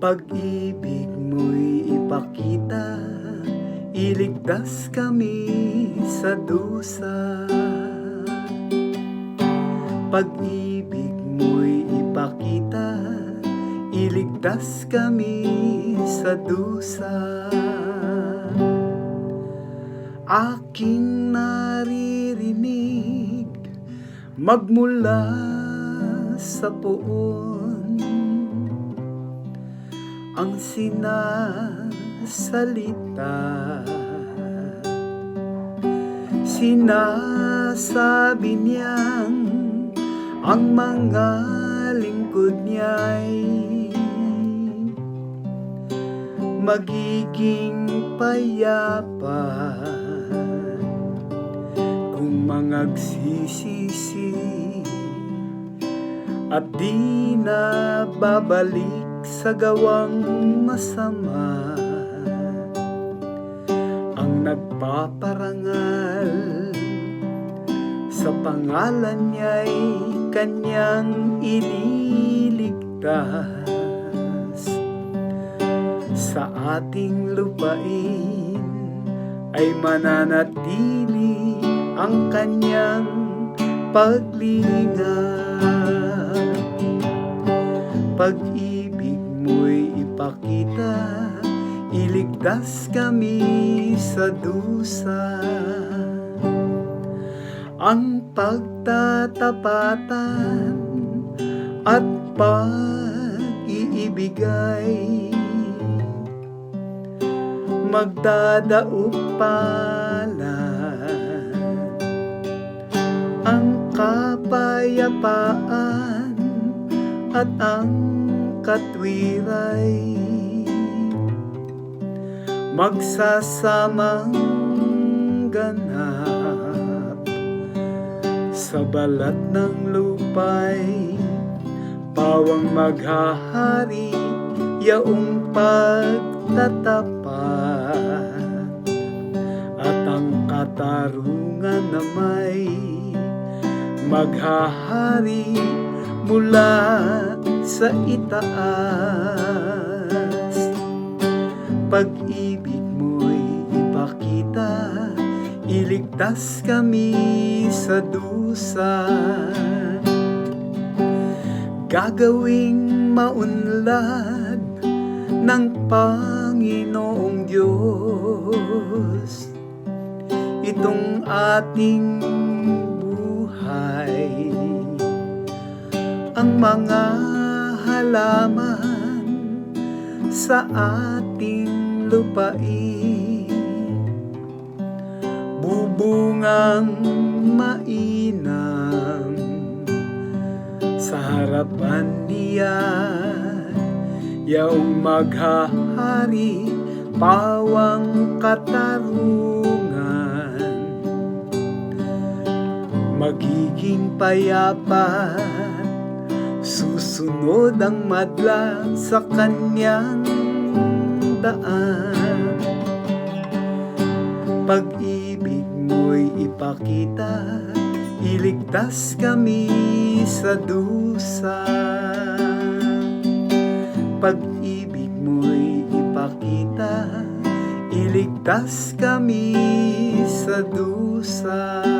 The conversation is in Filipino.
Pag-ibig mo'y ipakita. Iligtas kami sa dusa. Pag-ibig mo'y ipakita. Iligtas kami sa dusa. Aking naririnig Magmula sa puon Ang sinasalita. Sinasabi niyang Ang mga lingkod niya'y Magiging payapa Kung mangagsisisi At di na babalik sa gawang masama. Ang nagpaparangal Sa pangalan niya'y kanyang ililigtas Sa ating lupain ay mananatili ang kanyang paglinga Pag-ibig mo'y ipakita. Iligtas kami sa dusa. Ang pagtatapatan At pag-iibigay. Magdadaupalad Ang kapayapaan At ang katwiray. Magsasamang ganap Sa balat ng lupay. Pawang maghahari Yaong pagtatapat. At ang katarungan na may Maghahari mula sa itaas. Pag-ibig mo'y ipakita Iligtas kami sa dusa. Gagawing maunlad ng Panginoong Diyos. Itong ating Ang mga halaman sa ating lupain. Bubungang mainam sa harapan niya Yaong maghahari pawang katarungan. Magiging payapa Susunod ang madla sa kanyang daan. Pag-ibig mo'y ipakita Iligtas kami sa dusa. Pag-ibig mo'y ipakita Iligtas kami sa dusa